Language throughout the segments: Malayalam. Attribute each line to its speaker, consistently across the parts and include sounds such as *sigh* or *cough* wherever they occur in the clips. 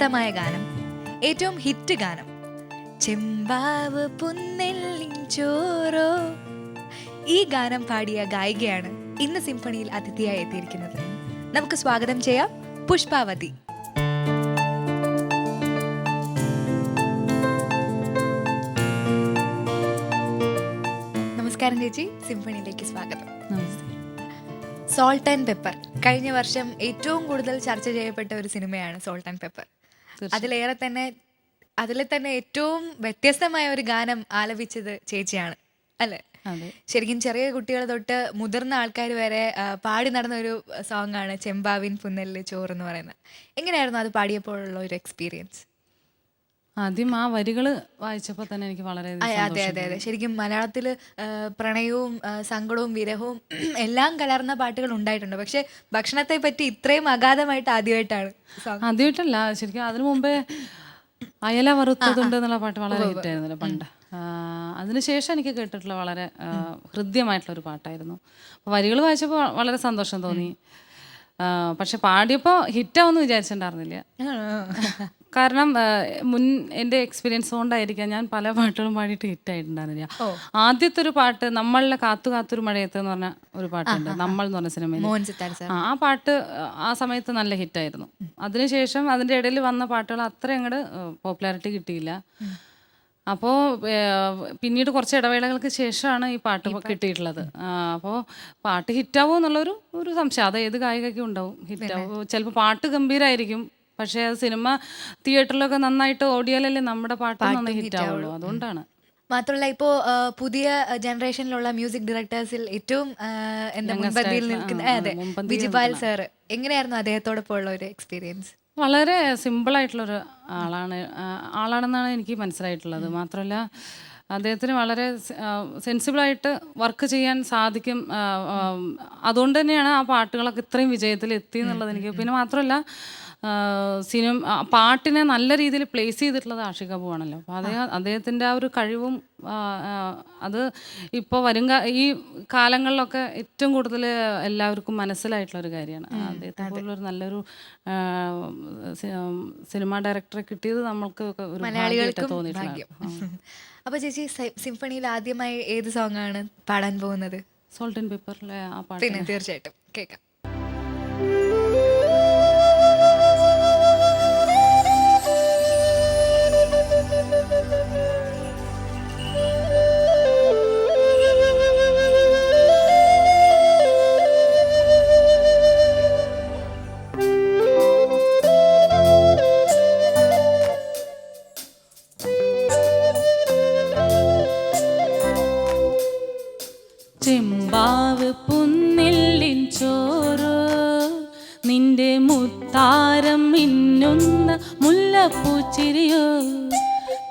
Speaker 1: വ്യത്യസ്തമായ ഗാനം. ഏറ്റവും ഹിറ്റ് ഗാനം. ചെമ്പാവ് പുന്നെല്ലിൻ ചോറോ. ഈ ഗാനം പാടിയ ഗായികയാണ് ഇന്ന് സിംഫണിയിൽ അതിഥിയായി എത്തിയിരിക്കുന്നത്. നമുക്ക് സ്വാഗതം ചെയ്യാം പുഷ്പാവതി. നമസ്കാരം ചേച്ചി സിംഫണിയിലേക്ക് സ്വാഗതം. Salt and pepper. കഴിഞ്ഞ വർഷം ഏറ്റവും കൂടുതൽ ചർച്ച ചെയ്യപ്പെട്ട ഒരു സിനിമയാണ് സോൾട്ട് ആൻഡ് പെപ്പർ. അതിലേറെ തന്നെ അതിൽ തന്നെ ഏറ്റവും വ്യത്യസ്തമായ ഒരു ഗാനം ആലപിച്ചത് ചേച്ചിയാണ് അല്ലെ? ശരിക്കും ചെറിയ കുട്ടികൾ തൊട്ട് മുതിർന്ന ആൾക്കാർ വരെ പാടി നടന്ന ഒരു സോങ് ആണ് ചെമ്പാവിൻ പുന്നലിൽ ചോറ് എന്ന് പറയുന്നത്. എങ്ങനെയായിരുന്നു അത് പാടിയപ്പോഴുള്ള ഒരു എക്സ്പീരിയൻസ്
Speaker 2: ആദ്യം ആ വരികൾ വായിച്ചപ്പോൾ തന്നെ എനിക്ക് വളരെ
Speaker 1: അതെ അതെ അതെ ശരിക്കും മലയാളത്തിൽ പ്രണയവും ആ, സങ്കടവും വിരഹവും *clears throat* എല്ലാം കലർന്ന പാട്ടുകൾ ഉണ്ടായിട്ടുണ്ട്. പക്ഷെ ഭക്ഷണത്തെ പറ്റി ഇത്രയും അഗാധമായിട്ട് ആദ്യമായിട്ടാണ്
Speaker 2: ആദ്യമായിട്ടല്ല ശരിക്കും അതിനു മുമ്പേ അയല വറുത്തതുണ്ട് എന്നുള്ള പാട്ട് വളരെ ഹിറ്റായിരുന്നല്ലോ പണ്ട്. ആ, അതിനുശേഷം എനിക്ക് കേട്ടിട്ടുള്ള വളരെ ആ, ഹൃദ്യമായിട്ടുള്ള ഒരു പാട്ടായിരുന്നു. അപ്പോൾ വരികൾ വായിച്ചപ്പോൾ വളരെ സന്തോഷം തോന്നി. ആ, പക്ഷെ പാടിയപ്പോൾ ഹിറ്റാവെന്ന് വിചാരിച്ചിട്ടുണ്ടായിരുന്നില്ല. ആ, മുൻ എന്റെ എക്സ്പീരിയൻസ് കൊണ്ടായിരിക്കാം ഞാൻ പല പാട്ടുകളും പാടിയിട്ട് ഹിറ്റായിട്ടുണ്ടായിരുന്നില്ല ആദ്യത്തെ ഒരു പാട്ട് നമ്മളുടെ കാത്തു കാത്തൊരു മഴയത്ത് എന്ന് പറഞ്ഞ ഒരു പാട്ടുണ്ട്. നമ്മൾ എന്ന് പറഞ്ഞ സിനിമയിൽ ആ ആ പാട്ട് ആ സമയത്ത് നല്ല ഹിറ്റായിരുന്നു അതിനുശേഷം അതിന്റെ ഇടയിൽ വന്ന പാട്ടുകൾ അത്ര അങ്ങോട്ട് പോപ്പുലാരിറ്റി കിട്ടിയില്ല. അപ്പോൾ പിന്നീട് കുറച്ച് ഇടവേളകൾക്ക് ശേഷമാണ് ഈ പാട്ട് കിട്ടിയിട്ടുള്ളത്. അപ്പോൾ പാട്ട് ഹിറ്റാവോ എന്നുള്ളൊരു ഒരു സംശയം. അത് ഏത് ഗായികയ്ക്കും ഉണ്ടാവും. ഹിറ്റാവോ ചിലപ്പോൾ പാട്ട് ഗംഭീരമായിരിക്കും പക്ഷേ സിനിമ തിയേറ്ററിലൊക്കെ നന്നായിട്ട് ഓടിയാലല്ലേ നമ്മുടെ പാട്ട് നന്നായി ഹിറ്റാവുള്ളൂ. അതുകൊണ്ടാണ്.
Speaker 1: മാത്രമല്ല ഇപ്പോ പുതിയ ജനറേഷനിലുള്ള മ്യൂസിക് ഡയറക്ടേഴ്സിൽ ഏറ്റവും എന്താ മുൻപന്തിയിൽ നിൽക്കുന്ന അതെ വിജിപാൽ സാർ എങ്ങനെയായിരുന്നു അദ്ദേഹത്തോടൊപ്പം ഉള്ള ഒരു എക്സ്പീരിയൻസ്
Speaker 2: വളരെ സിമ്പിൾ സിമ്പിളായിട്ടുള്ളൊരു ആളാണ്. ആളാണെന്നാണ് എനിക്ക് മനസ്സിലായിട്ടുള്ളത്. മാത്രമല്ല അദ്ദേഹത്തിന് വളരെ സെൻസിബിളായിട്ട് വർക്ക് ചെയ്യാൻ സാധിക്കും. അതുകൊണ്ട് തന്നെയാണ് ആ പാട്ടുകളൊക്കെ ഇത്രയും വിജയത്തിൽ എത്തി എന്നുള്ളത് എനിക്ക്. പിന്നെ മാത്രമല്ല സിനിമ പാട്ടിനെ നല്ല രീതിയിൽ പ്ലേസ് ചെയ്തിട്ടുള്ളത് ആഷിക ആണല്ലോ അപ്പോൾ അദ്ദേഹം അദ്ദേഹത്തിന്റെ ആ ഒരു കഴിവും അത് ഇപ്പോൾ വരും ഈ കാലങ്ങളിലൊക്കെ ഏറ്റവും കൂടുതൽ എല്ലാവർക്കും മനസ്സിലായിട്ടുള്ള ഒരു കാര്യമാണ്. അദ്ദേഹത്തെ പോലുള്ളൊരു നല്ലൊരു സിനിമ ഡയറക്ടറെ കിട്ടിയത് നമ്മൾക്ക് ഒരു മലയാളികൾക്ക് തോന്നിയിട്ടുണ്ട് *laughs*
Speaker 1: അപ്പൊ ചേച്ചി സിംഫണിയിൽ ആദ്യമായി ഏത് സോങ്ങാണ് പാടാൻ പോകുന്നത്?
Speaker 2: സോൾട്ട് ആൻഡ് പേപ്പറിലെ ആ പാട്ട്
Speaker 1: തീർച്ചയായിട്ടും കേൾക്കാം.
Speaker 2: മുല്ലപ്പൂച്ചിരിയോ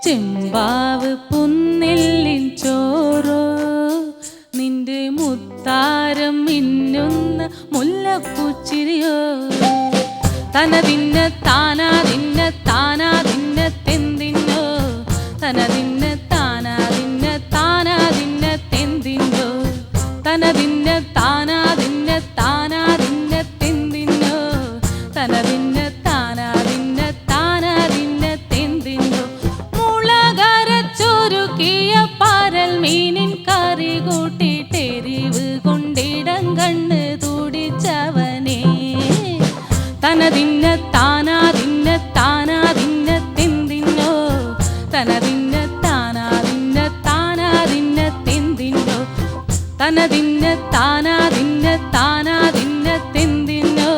Speaker 2: ചെമ്പാവ് പുന്നെല്ലിൻ ചോറോ? നിന്റെ മുത്താരം മിന്നുന്ന മുല്ലപ്പൂച്ചിരിയോ തനതിന്ന താനാ തിന്ന താനാ തിന്ന തെന്തിന്നോ തനതിന്ന? താനാ തിന്ന താനാ തിന്ന തനതിന്ന? താനാതിന്ന തനതിന്ന? തനതിന്ന? താനാതിന്ന? താനാതിന്ന തെന്തിന്നോ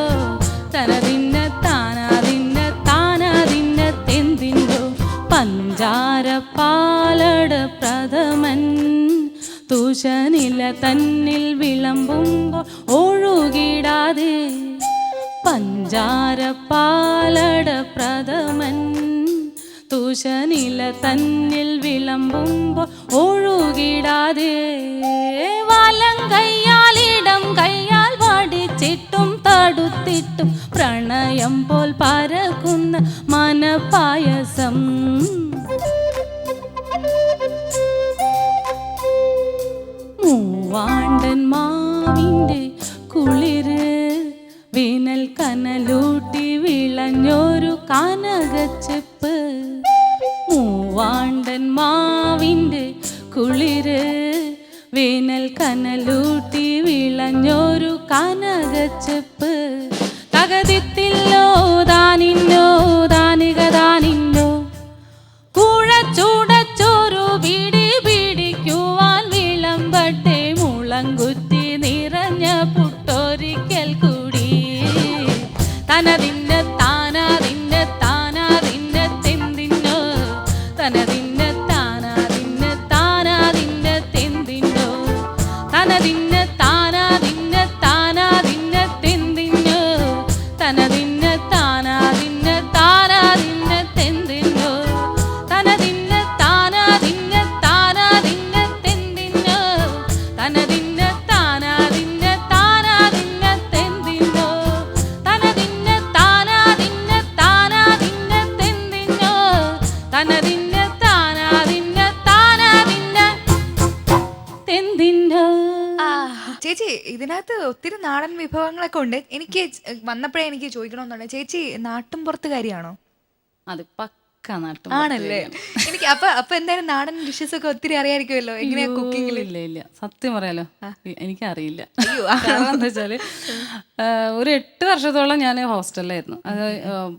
Speaker 2: തനതിന്ന താനാതിന്ന താനാതിന്ന തെന്തിന്നോ? പഞ്ചാര പാലട പ്രഥമൻ തുഷനില തന്നിൽ തുഷനില തന്നിൽ വിളമ്പുമ്പോൾ ഒഴുകിടാതെ വലം കയ്യാൽ ഇടം കയ്യാൽ വടിച്ചിട്ടും തടുത്തിട്ടും പ്രണയം പോൽ പരക്കുന്ന മനപായസം മൂവാണ്ടൻ മാവിന്റെ കുളിര് വേനൽ കനലൂട്ടി വിളഞ്ഞൊരു കനക കനകച്ചെപ്പ്. മൂവാണ്ടൻ മാവിന്റെ കുളിര് വേനൽ കനലൂട്ടി വിളഞ്ഞൊരു കനകച്ചെപ്പ്. തകതിത്തില്ലോ താനിന്നോ താനിക താനിന്നോ. കൂഴച്ചൂടച്ചോരു പിടി പിടിക്കുവാൻ വിളമ്പട്ടെ മുളങ്കുറ്റി നിറഞ്ഞ പുട്ടൊരിക്കൽ കൂടി. തനതിന്ന
Speaker 1: ഉണ്ട്. എനിക്ക് വന്നപ്പോഴേ എനിക്ക് ചോദിക്കണമെന്നുണ്ട്. ചേച്ചി നാട്ടും പുറത്തുകാരിയാണോ
Speaker 2: അത് പക്ക നാട്ടും
Speaker 1: ആണല്ലേ എനിക്ക് അപ്പൊ അപ്പൊ എന്തായാലും നാടൻ ഡിഷസ് ഒക്കെ ഒത്തിരി അറിയായിരിക്കുമല്ലോ. എങ്ങനെയാ കുക്കിംഗ്
Speaker 2: ഇല്ല ഇല്ല. സത്യം പറയാലോ. എനിക്ക് എനിക്കറിയില്ല. *laughs* എന്താ വെച്ചാൽ ഒരു എട്ട് വർഷത്തോളം ഞാൻ ഹോസ്റ്റലിലായിരുന്നു. അത്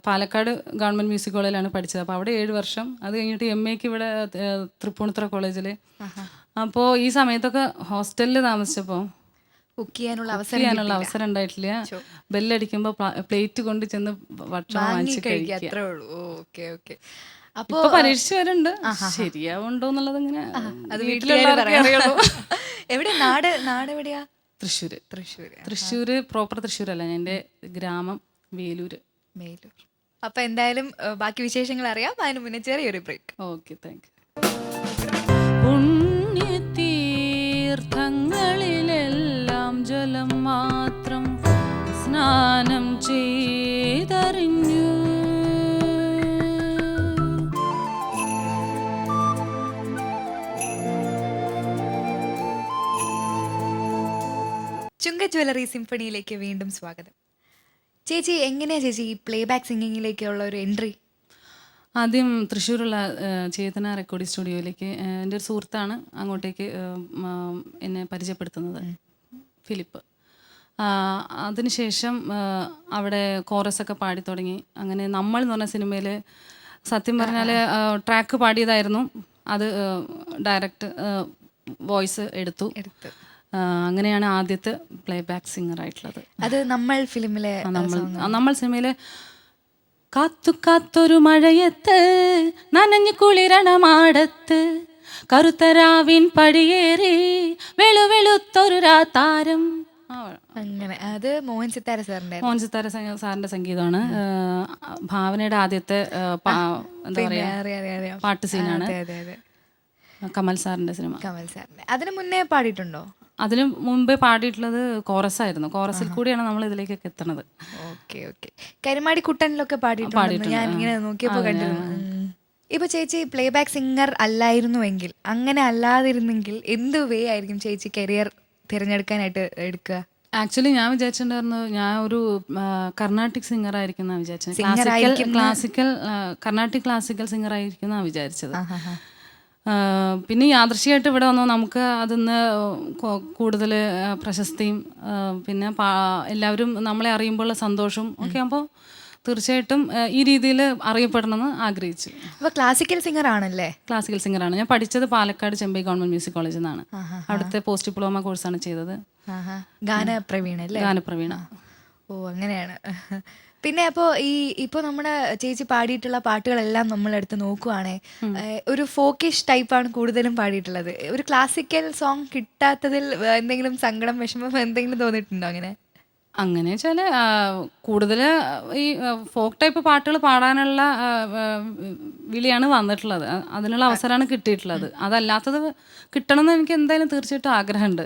Speaker 2: പാലക്കാട് ഗവൺമെന്റ് മ്യൂസിക് കോളേജിലാണ് പഠിച്ചത്. അപ്പോൾ അവിടെ ഏഴ് വർഷം. അത് കഴിഞ്ഞിട്ട് എം എക്ക് ഇവിടെ തൃപ്പൂണിത്തുറ കോളേജിൽ അപ്പോൾ ഈ സമയത്തൊക്കെ ഹോസ്റ്റലിൽ താമസിച്ചപ്പോൾ
Speaker 1: കുക്ക് ചെയ്യാനുള്ള അവസരം
Speaker 2: ചെയ്യാനുള്ള അവസരം ഉണ്ടായിട്ടില്ല. ബെല്ലടിക്കുമ്പോൾ പ്ലേറ്റ് കൊണ്ട് ചെന്ന് ഭക്ഷണം
Speaker 1: വാങ്ങി കഴിക്കുക. അത്രേ ഉള്ളൂ. Okay okay. അപ്പൊ
Speaker 2: പരീക്ഷിച്ചു വരുന്നുണ്ട്. ശരിയാവുണ്ടോ എന്നുള്ളത് ഇങ്ങനെ
Speaker 1: അത് *laughs* എവിടെ നാട് നാട് എവിടെയാ?
Speaker 2: തൃശ്ശൂര്.
Speaker 1: തൃശ്ശൂര്
Speaker 2: തൃശ്ശൂര് പ്രോപ്പർ തൃശ്ശൂരല്ല. എന്റെ ഗ്രാമം വേലൂര്.
Speaker 1: വേലൂർ. അപ്പൊ എന്തായാലും ബാക്കി വിശേഷങ്ങൾ അറിയാം. അതിന് മുന്നേ ചെറിയൊരു ബ്രേക്ക്.
Speaker 2: ഓക്കെ താങ്ക് പുണ്യതീർത്ഥങ്ങളിലെല്ലാം
Speaker 1: ജ്വല്ലറി സിംഫണിയിലേക്ക് വീണ്ടും സ്വാഗതം. ചേച്ചി എങ്ങനെയാ ചേച്ചി ഈ പ്ലേ ബാക്ക് സിംഗിങ്ങിലേക്കുള്ള ഒരു എൻട്രി
Speaker 2: ആദ്യം തൃശ്ശൂരുള്ള ചേതന റെക്കോർഡിംഗ് സ്റ്റുഡിയോയിലേക്ക് എന്റെ ഒരു സുഹൃത്താണ് അങ്ങോട്ടേക്ക് എന്നെ പരിചയപ്പെടുത്തുന്നത് ഫിലിപ്പ്. അതിനുശേഷം അവിടെ കോറസൊക്കെ പാടി തുടങ്ങി. അങ്ങനെ നമ്മൾ എന്ന് പറഞ്ഞ സിനിമയിൽ സത്യം പറഞ്ഞാൽ ട്രാക്ക് പാടിയതായിരുന്നു. അത് ഡയറക്റ്റ് വോയിസ് എടുത്തു. അങ്ങനെയാണ് ആദ്യത്തെ പ്ലേ ബാക്ക് സിംഗർ ആയിട്ടുള്ളത്.
Speaker 1: അത് നമ്മൾ ഫിലിമിലെ
Speaker 2: നമ്മൾ സിനിമയിലെ നമ്മൾ സിനിമയിൽ കാത്തു കാത്തൊരു മഴയത്ത് നനഞ്ഞു കുളിരണമാടത്ത് കറുത്തരാവിൻ പടിയേറി വെളു വെളുത്തൊരു രാത്താരം
Speaker 1: അങ്ങനെ. അത് മോഹൻ സിത്താര സാറിന്റെ
Speaker 2: മോഹൻ സിത്താര സാറിന്റെ സംഗീതമാണ്. ഭാവനയുടെ ആദ്യത്തെ എന്താ പറയാ പാട്ട് സീനാണ് കമൽ സാറിന്റെ സിനിമ.
Speaker 1: കമൽ സാറിന്റെ അതിന് മുന്നേ പാടിയിട്ടുണ്ടോ?
Speaker 2: അതിന് മുമ്പേ പാടിയിട്ടുള്ളത് കോറസ് ആയിരുന്നു കോറസിൽ കൂടിയാണ് നമ്മൾ ഇതിലേക്കൊക്കെ എത്തണത്.
Speaker 1: Okay okay. കരിമാടി കുട്ടനിലൊക്കെ ഞാൻ ഇങ്ങനെ നോക്കിയപ്പോൾ കണ്ടിരുന്നു. ഇപ്പൊ ചേച്ചി പ്ലേ ബാക്ക് സിംഗർ അല്ലായിരുന്നുവെങ്കിൽ അങ്ങനെ അല്ലാതിരുന്നെങ്കിൽ എന്ത് വേ ആയിരിക്കും ചേച്ചി കരിയർ തിരഞ്ഞെടുക്കാനായിട്ട് എടുക്കുക?
Speaker 2: ആക്ച്വലി ഞാൻ വിചാരിച്ചിട്ടുണ്ടായിരുന്നു ഞാൻ ഒരു കർണാട്ടിക് സിംഗർ ആയിരിക്കും എന്നാണ് വിചാരിച്ചത് classical classical Carnatic classical singer ആയിരിക്കും എന്നാണ് വിചാരിച്ചത് പിന്നെ യാദൃശ്യമായിട്ട് ഇവിടെ വന്നു. നമുക്ക് അതിന്ന് കൂടുതൽ പ്രശസ്തിയും പിന്നെ എല്ലാവരും നമ്മളെ അറിയുമ്പോഴുള്ള സന്തോഷവും ഒക്കെ ആകുമ്പോൾ തീർച്ചയായിട്ടും ഈ രീതിയിൽ അറിയപ്പെടണമെന്ന് ആഗ്രഹിച്ചു.
Speaker 1: അപ്പോൾ ക്ലാസിക്കൽ സിംഗർ ആണല്ലേ?
Speaker 2: ക്ലാസിക്കൽ സിംഗർ ആണ്. ഞാൻ പഠിച്ചത് പാലക്കാട് ചെമ്പൈ ഗവൺമെന്റ് മ്യൂസിക് കോളേജിൽ നിന്നാണ്. അവിടുത്തെ പോസ്റ്റ് ഡിപ്ലോമ കോഴ്സാണ് ചെയ്തത്.
Speaker 1: ഗാനപ്രവീണ അല്ലേ?
Speaker 2: ഗാനപ്രവീണ.
Speaker 1: ഓ അങ്ങനെയാണ്. പിന്നെ അപ്പോ ഈ ഇപ്പോൾ നമ്മുടെ ചേച്ചി പാടിയിട്ടുള്ള പാട്ടുകളെല്ലാം നമ്മൾ എടുത്ത് നോക്കുവാണേ ഒരു ഫോക്കിഷ് ടൈപ്പാണ് കൂടുതലും പാടിയിട്ടുള്ളത്. ഒരു ക്ലാസിക്കൽ സോങ് കിട്ടാത്തതിൽ എന്തെങ്കിലും സങ്കടം വിഷമം എന്തെങ്കിലും തോന്നിയിട്ടുണ്ടോ അങ്ങനെ?
Speaker 2: അങ്ങനെ വെച്ചാൽ കൂടുതൽ ഈ ഫോക്ക് ടൈപ്പ് പാട്ടുകൾ പാടാനുള്ള വിളിയാണ് വന്നിട്ടുള്ളത്. അതിനുള്ള അവസരമാണ് കിട്ടിയിട്ടുള്ളത്. അതല്ലാത്തത് കിട്ടണം എന്ന് എനിക്ക് എന്തായാലും തീർച്ചയായിട്ടും ആഗ്രഹമുണ്ട്.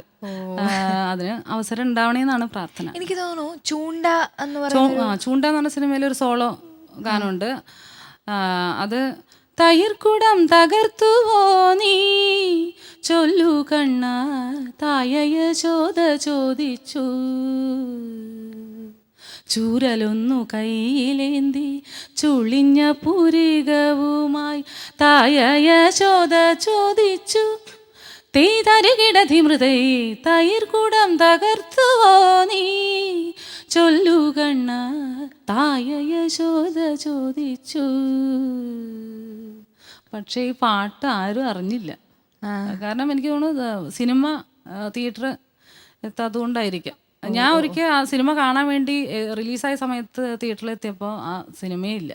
Speaker 2: അതിന് അവസരം ഉണ്ടാവണേന്നാണ് പ്രാർത്ഥന.
Speaker 1: എനിക്ക് തോന്നുന്നു ചൂണ്ട എന്ന്
Speaker 2: ചൂണ്ട എന്ന് പറഞ്ഞ സിനിമയിൽ ഒരു സോളോ ഗാനമുണ്ട്. അത് തയിർക്കുടം തകർത്തുവോ നീ? ചൊല്ലു കണ്ണ തായയ ചോദ ചോദിച്ചു. ചൂരലൊന്നു കയ്യിലേന്തി ചുളിഞ്ഞ പുരികവുമായി തായയ ചോദ ചോദിച്ചു. തീ തരുകിടതി മൃതൈ തകർത്തുവോ നീ? ചൊല്ലു കണ്ണ തായയ ചോദ ചോദിച്ചു. പക്ഷേ ഈ പാട്ട് ആരും അറിഞ്ഞില്ല. കാരണം എനിക്ക് തോന്നുന്നു സിനിമ തിയേറ്റർ എത്താത്തതുകൊണ്ടായിരിക്കാം. ഞാൻ ഒരിക്കൽ ആ സിനിമ കാണാൻ വേണ്ടി റിലീസായ സമയത്ത് തിയേറ്ററിൽ എത്തിയപ്പോൾ ആ സിനിമയേ ഇല്ല.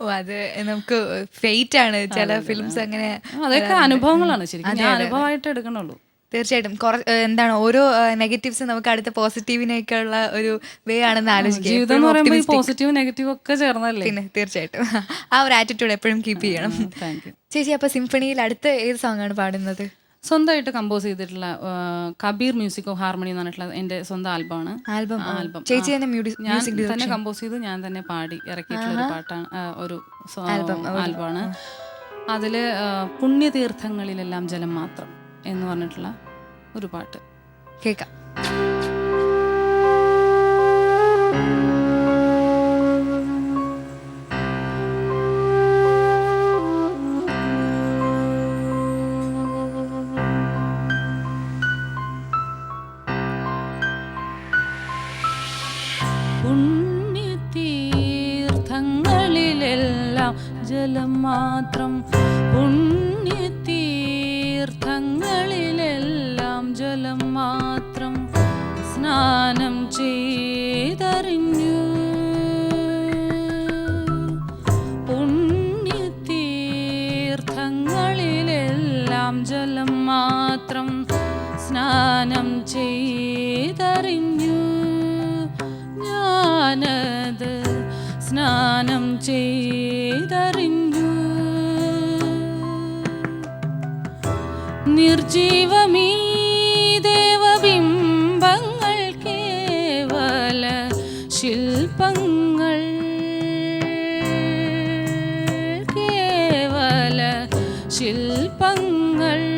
Speaker 1: ഓ അത് നമുക്ക് ഫെയ്റ്റ് ആണ് ചില ഫിലിംസ് അങ്ങനെ
Speaker 2: അതൊക്കെ അനുഭവങ്ങളാണ്. ശരിക്കും ഞാൻ അനുഭവമായിട്ട് എടുക്കണുള്ളൂ.
Speaker 1: തീർച്ചയായിട്ടും. കുറ എന്താണ് ഓരോ നെഗറ്റീവ്സ് നമുക്ക് അടുത്ത പോസിറ്റീവിനൊക്കെ ഉള്ള ഒരു വേ ആണെന്ന് ആലോചിക്കുക.
Speaker 2: ജീവിതം എന്ന് പറയുമ്പോൾ പോസിറ്റീവ് നെഗറ്റീവ് ഒക്കെ ചേർന്നല്ലേ
Speaker 1: പിന്നെ തീർച്ചയായിട്ടും. ആ ഒരു ആറ്റിറ്റ്യൂഡ് എപ്പോഴും കീപ്പ് ചെയ്യണം. ചേച്ചി അപ്പൊ സിംഫണിയിൽ അടുത്ത ഏത് സോങ് ആണ് പാടുന്നത്?
Speaker 2: സ്വന്തമായിട്ട് കമ്പോസ് ചെയ്തിട്ടുള്ള കബീർ മ്യൂസിക് ഓഫ് ഹാർമണി എന്ന് പറഞ്ഞിട്ടുള്ള എന്റെ സ്വന്തം ആൽബമാണ്
Speaker 1: ആൽബം
Speaker 2: ആൽബം
Speaker 1: ചേച്ചി തന്നെ
Speaker 2: ഞാൻ തന്നെ കമ്പോസ് ചെയ്ത് ഞാൻ തന്നെ പാടി ഇറക്കിയിട്ടുള്ള ഒരു പാട്ടാണ് ഒരു ആൽബമാണ് അതിൽ പുണ്യതീർത്ഥങ്ങളിലെല്ലാം ജലം മാത്രം. എന്ന് പറഞ്ഞിട്ടുള്ള ഒരു പാട്ട്.
Speaker 1: കേൾക്കാം.
Speaker 2: സ്നാനം ചെയ്തറിഞ്ഞു. പുണ്യതീർത്ഥങ്ങളിലെല്ലാം ജലം മാത്രം സ്നാനം ചെയ്തറിഞ്ഞു. ഞാനത് സ്നാനം ചെയ്തറിഞ്ഞു. നിർജീവമീ ശില്പങ്ങൾ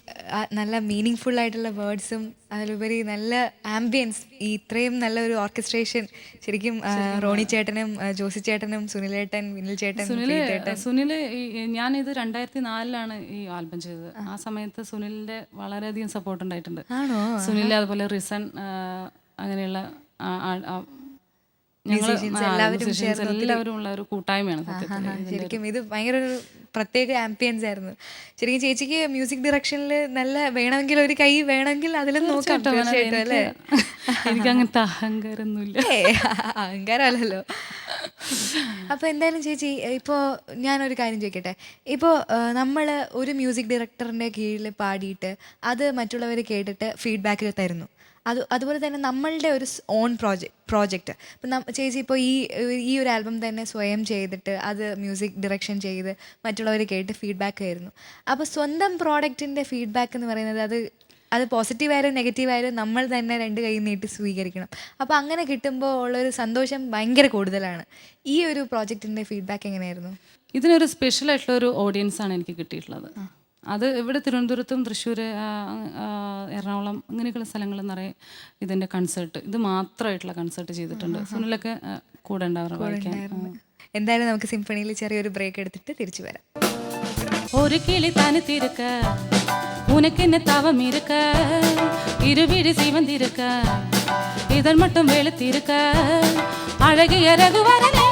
Speaker 1: നല്ല മീനിങ് ഫുൾ ആയിട്ടുള്ള വേർഡ്സും അതിലുപരി നല്ല ആംബിയൻസ് ഈ ഇത്രയും നല്ല ഒരു ഓർക്കസ്ട്രേഷൻ ശരിക്കും റോണി ചേട്ടനും ജോസി ചേട്ടനും സുനിലേട്ടൻ വിനിൽ ചേട്ടൻ
Speaker 2: സുനിൽ
Speaker 1: സുനിൽ
Speaker 2: സുനിൽ ഇത് ഞാനിത് രണ്ടായിരത്തി നാലിലാണ് ഈ ആൽബം ചെയ്തത്. ആ. സമയത്ത് സുനിലിന്റെ വളരെയധികം സപ്പോർട്ട് ഉണ്ടായിട്ടുണ്ട്. സുനിൽ അതുപോലെ റിസൺ അങ്ങനെയുള്ള
Speaker 1: എല്ലാവരും
Speaker 2: ഉള്ള ഒരു കൂട്ടായ്മയാണ്
Speaker 1: ശരിക്കും ഇത് ഭയങ്കര ഒരു പ്രത്യേക ആംബിയൻസ് ആയിരുന്നു. ശരിക്കും ചേച്ചിക്ക് മ്യൂസിക് ഡയറക്ഷനിൽ നല്ല വേണമെങ്കിൽ ഒരു കൈ വേണമെങ്കിൽ അതിലും നോക്കാം. അല്ലേ
Speaker 2: എനിക്ക് അങ്ങനത്തെ അഹങ്കാരമൊന്നുമില്ല.
Speaker 1: അഹങ്കാരമല്ലല്ലോ. അപ്പൊ എന്തായാലും ചേച്ചി ഇപ്പോ ഞാനൊരു കാര്യം ചോദിക്കട്ടെ. ഇപ്പോൾ നമ്മൾ ഒരു മ്യൂസിക് ഡയറക്ടറിന്റെ കീഴിൽ പാടിയിട്ട് അത് മറ്റുള്ളവർ കേട്ടിട്ട് ഫീഡ്ബാക്ക് തരുന്നു. അത് അതുപോലെ തന്നെ നമ്മളുടെ ഒരു ഓൺ പ്രോജക്റ്റ് പ്രോജക്റ്റ് ഇപ്പം ചേച്ചി ഇപ്പോൾ ഈ ഈ ഒരു ആൽബം തന്നെ സ്വയം ചെയ്തിട്ട് അത് മ്യൂസിക് ഡിറക്ഷൻ ചെയ്ത് മറ്റുള്ളവർ കേട്ട് ഫീഡ്ബാക്ക് ആയിരുന്നു. അപ്പോൾ സ്വന്തം പ്രോഡക്റ്റിന്റെ ഫീഡ്ബാക്ക് എന്ന് പറയുന്നത് അത് അത് പോസിറ്റീവായാലും നെഗറ്റീവായാലും നമ്മൾ തന്നെ രണ്ട് കൈ നീട്ടി സ്വീകരിക്കണം. അപ്പോൾ അങ്ങനെ കിട്ടുമ്പോൾ ഉള്ളൊരു സന്തോഷം ഭയങ്കര കൂടുതലാണ്. ഈ ഒരു പ്രോജക്റ്റിന്റെ ഫീഡ്ബാക്ക് എങ്ങനെയായിരുന്നു?
Speaker 2: ഇതിനൊരു സ്പെഷ്യൽ ആയിട്ടുള്ള ഒരു ഓഡിയൻസ് ആണ് എനിക്ക് കിട്ടിയിട്ടുള്ളത്. അത് ഇവിടെ തിരുവനന്തപുരത്തും തൃശ്ശൂർ എറണാകുളം അങ്ങനെയൊക്കെയുള്ള സ്ഥലങ്ങളിൽ നിറയെ ഇതിൻ്റെ കൺസേർട്ട് ഇത് മാത്രമായിട്ടുള്ള കൺസേർട്ട് ചെയ്തിട്ടുണ്ട് സുനിലൊക്കെ ആ, കൂടെ ഉണ്ടാവാറ് വായിക്കാൻ ആ.
Speaker 1: എന്തായാലും നമുക്ക് സിംഫണിയിൽ ചെറിയൊരു ബ്രേക്ക് എടുത്തിട്ട് തിരിച്ചു വരാം
Speaker 2: ஒரு கிளி தனித்திருக்க உனக்கு என்ன தவம் இருக்க இருவிழி சிவந்திருக்க இதழ் மட்டும் வெளுத்திருக்க அழகிய ரகுவரனே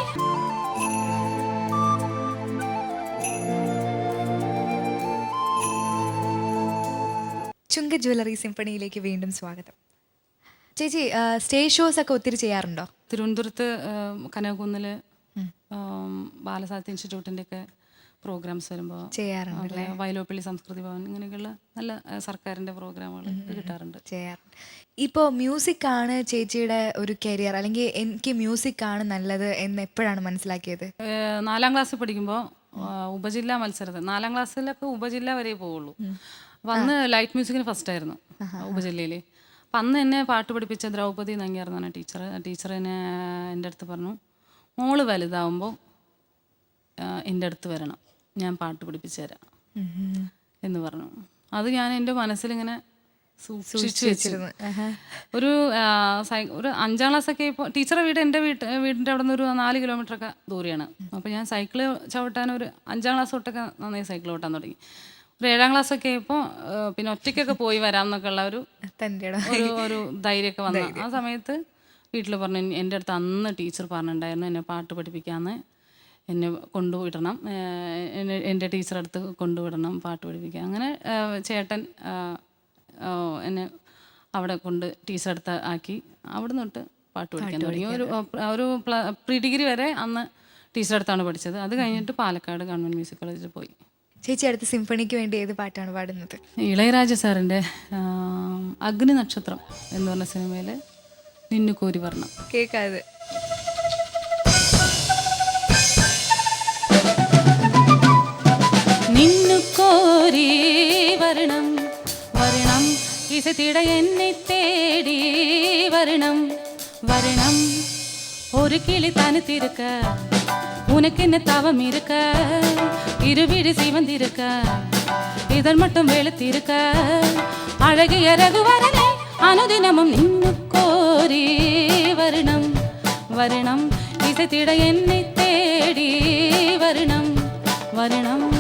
Speaker 1: ചുങ്ക ജ്വല്ലറി സിംഫണിയിലേക്ക് വീണ്ടും സ്വാഗതം. ചേച്ചി സ്റ്റേജ് ഷോസ് ഒക്കെ ഒത്തിരി ചെയ്യാറുണ്ടോ?
Speaker 2: തിരുവനന്തപുരത്ത് കനകുന്നിൽ ബാലസാഹിത്യ ഇൻസ്റ്റിറ്റ്യൂട്ടിന്റെ ഒക്കെ പ്രോഗ്രാംസ് വരുമ്പോൾ
Speaker 1: ചെയ്യാറുണ്ട്
Speaker 2: വയലോപ്പള്ളി സംസ്കൃതി ഭവൻ ഇങ്ങനെയൊക്കെയുള്ള നല്ല സർക്കാരിന്റെ സർക്കാരിന്റെ പ്രോഗ്രാമുകൾ കിട്ടാറുണ്ട്.
Speaker 1: ചെയ്യാറുണ്ട്. ഇപ്പോൾ മ്യൂസിക് ആണ് ചേച്ചിയുടെ ഒരു കരിയർ അല്ലെങ്കിൽ എനിക്ക് മ്യൂസിക് ആണ് നല്ലത് എന്ന് എപ്പോഴാണ് മനസ്സിലാക്കിയത്?
Speaker 2: നാലാം ക്ലാസ്സിൽ പഠിക്കുമ്പോൾ ഉപജില്ലാ മത്സരത്തിൽ നാലാം ക്ലാസ്സിലൊക്കെ ഉപജില്ല വരെ പോവുള്ളൂ. അപ്പം അന്ന് ലൈറ്റ് മ്യൂസിക്കിന് ഫസ്റ്റ് ആയിരുന്നു ഉപജില്ലയിൽ അപ്പം അന്ന് എന്നെ പാട്ട് പഠിപ്പിച്ച ദ്രൗപദി നങ്ങിയാർ എന്ന് പറഞ്ഞ ടീച്ചർ ടീച്ചർ എന്നെ എന്റെ അടുത്ത് പറഞ്ഞു മോൾ വലുതാവുമ്പോൾ എന്റെ അടുത്ത് വരണം. ഞാൻ പാട്ട് പഠിപ്പിച്ചു തരാം. എന്ന് പറഞ്ഞു. അത് ഞാൻ എന്റെ മനസ്സിലിങ്ങനെ സൂക്ഷിച്ചു വെച്ചിരുന്നു ഒരു സൈ- ഒരു അഞ്ചാം ക്ലാസ്സൊക്കെ ഇപ്പോൾ ടീച്ചറെ വീട് എന്റെ വീട്ട് വീടിന്റെ അവിടെ നിന്ന് ഒരു നാല് കിലോമീറ്റർ ഒക്കെ ദൂരെയാണ്. അപ്പോൾ ഞാൻ സൈക്കിൾ ചവിട്ടാൻ ഒരു അഞ്ചാം ക്ലാസ് തൊട്ടൊക്കെ നന്നായി സൈക്കിൾ ഓട്ടാൻ തുടങ്ങി. ഒരു ഏഴാം ക്ലാസ്സൊക്കെ ആയപ്പോ പിന്നെ ഒറ്റയ്ക്കൊക്കെ പോയി വരാം എന്നൊക്കെ ഉള്ള ഒരു ഒരു ഒരു ധൈര്യമൊക്കെ വന്നു. ആ സമയത്ത് വീട്ടിൽ പറഞ്ഞു എന്റെ അടുത്ത് അന്ന് ടീച്ചർ പറഞ്ഞിട്ടുണ്ടായിരുന്നു എന്നെ പാട്ട് പഠിപ്പിക്കാമെന്ന് എന്നെ കൊണ്ടുവിടണം. എന്നെ എന്റെ ടീച്ചറെ അടുത്ത് കൊണ്ടുവിടണം പാട്ട് പഠിപ്പിക്കാൻ. അങ്ങനെ ചേട്ടൻ എന്നെ അവിടെ കൊണ്ട് ടീച്ചറെ അടുത്ത് ആക്കി. അവിടെ തൊട്ട് പാട്ട് പഠിക്കാൻ തുടങ്ങി. ഒരു ഒരു പ്രീ ഡിഗ്രി വരെ അന്ന് ടീച്ചറെ അടുത്താണ് പഠിച്ചത്. അത് കഴിഞ്ഞിട്ട് പാലക്കാട് ഗവൺമെന്റ് മ്യൂസിക് കോളേജിൽ പോയി.
Speaker 1: ചേച്ചി അടുത്ത സിംഫണിക്ക് വേണ്ടി ഏത് പാട്ടാണ് പാടുന്നത്?
Speaker 2: ഇളയരാജ സാറിന്റെ അഗ്നി നക്ഷത്രം എന്ന് പറഞ്ഞ സിനിമയിൽ നിന്നു കോരി വർണം
Speaker 1: കേൾക്കാതെ
Speaker 2: നിന്നു കോരി വരണം വരണം. ഇസത്തിട എന്നെ തേടി വരണം വരണം. ഒരു കിളി തനത്തിരുക്ക ഉനക്കെന്നെ തവം ഇരുക്ക இருக்க இருவிழி சிவந்திருக்க. இதழ் மட்டும் வெளுத்திருக்க. அழகிய ரகுவரனே அனுதினமும் நின்னு கோரி. வருணம் வருணம் இசைத்திட என்னை தேடி. வருணம் வருணம்.